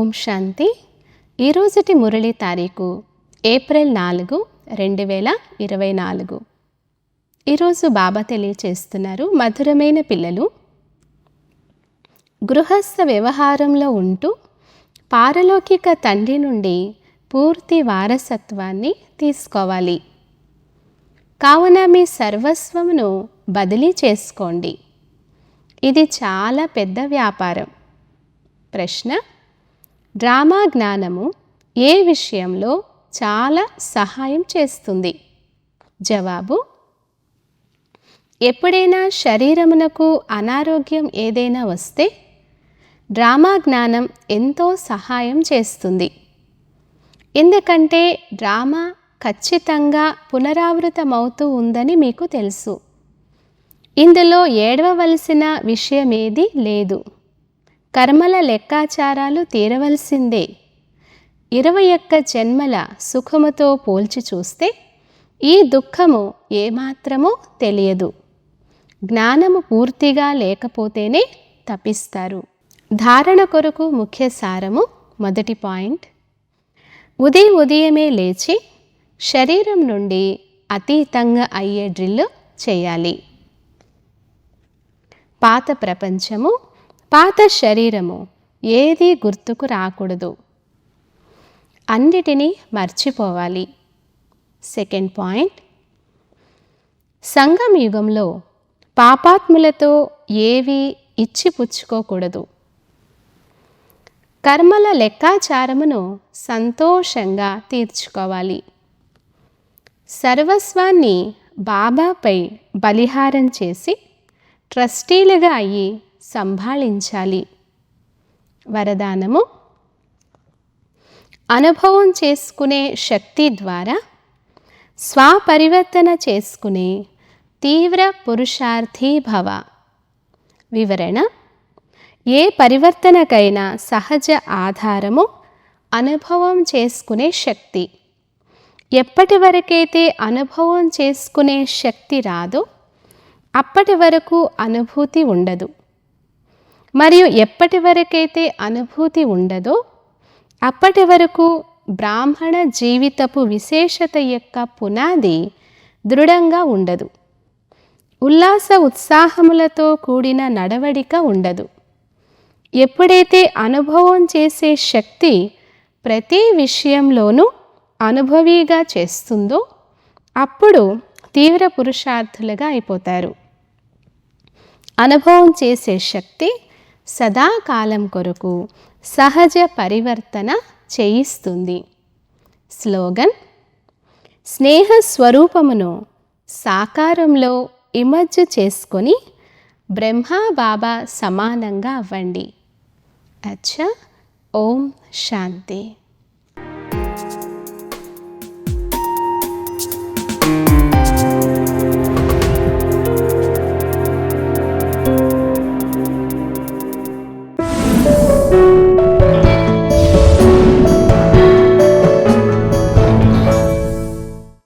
ఓం శాంతి. ఈరోజుటి మురళి తారీఖు ఏప్రిల్ నాలుగు రెండు వేల ఇరవై నాలుగు. ఈరోజు బాబా తెలియచేస్తున్నారు మధురమైన పిల్లలు. గృహస్థ వ్యవహారంలో ఉంటూ పారలౌకిక తండ్రి నుండి పూర్తి వారసత్వాన్ని తీసుకోవాలి. కావున మీ సర్వస్వమును బదిలీ చేసుకోండి. ఇది చాలా పెద్ద వ్యాపారం. ప్రశ్న డ్రామా జ్ఞానము ఏ విషయంలో చాలా సహాయం చేస్తుంది? జవాబు ఎప్పుడైనా శరీరమునకు అనారోగ్యం ఏదైనా వస్తే డ్రామా జ్ఞానం ఎంతో సహాయం చేస్తుంది. ఎందుకంటే డ్రామా ఖచ్చితంగా పునరావృతమవుతూ ఉందని మీకు తెలుసు. ఇందులో ఏడవవలసిన విషయమేది లేదు. కర్మల లెక్కాచారాలు తీరవలసిందే. ఇరవై ఒక్క జన్మల సుఖముతో పోల్చి చూస్తే ఈ దుఃఖము ఏమాత్రమో తెలియదు. జ్ఞానము పూర్తిగా లేకపోతేనే తపిస్తారు. ధారణ కొరకు ముఖ్య సారము మొదటి పాయింట్. ఉదయం ఉదయమే లేచి శరీరం నుండి అతీతంగా అయ్యే డ్రిల్ చేయాలి. పాత ప్రపంచము పాత శరీరము ఏది గుర్తుకు రాకూడదు. అన్నిటినీ మర్చిపోవాలి. Second point. సంగం యుగంలో పాపాత్ములతో ఏవి ఇచ్చిపుచ్చుకోకూడదు. కర్మల లెక్కాచారమును సంతోషంగా తీర్చుకోవాలి. సర్వస్వాన్ని బాబాపై బలిహారం చేసి ట్రస్టీలుగా అయ్యి సంభాళించాలి. వరదానము అనుభవం చేసుకునే శక్తి ద్వారా స్వపరివర్తన చేసుకునే తీవ్ర పురుషార్థీ భవ. వివరణ ఏ పరివర్తనకైనా సహజ ఆధారము అనుభవం చేసుకునే శక్తి. ఎప్పటి వరకైతే అనుభవం చేసుకునే శక్తి రాదో అప్పటి వరకు అనుభూతి ఉండదు. మరియు ఎప్పటి వరకైతే అనుభూతి ఉండదో అప్పటి వరకు బ్రాహ్మణ జీవితపు విశేషత యొక్క పునాది దృఢంగా ఉండదు. ఉల్లాస ఉత్సాహములతో కూడిన నడవడిక ఉండదు. ఎప్పుడైతే అనుభవం చేసే శక్తి ప్రతి విషయంలోనూ అనుభవీగా చేస్తుందో అప్పుడు తీవ్ర పురుషార్థులుగా అయిపోతారు. అనుభవం చేసే శక్తి సదాకాలం కొరకు సహజ పరివర్తన చేయిస్తుంది. స్లోగన్ స్నేహ స్వరూపమును సాకారంలో ఇమజ్జు చేసుకొని బ్రహ్మా బాబా సమానంగా అవ్వండి. అచ్చా ఓం శాంతి.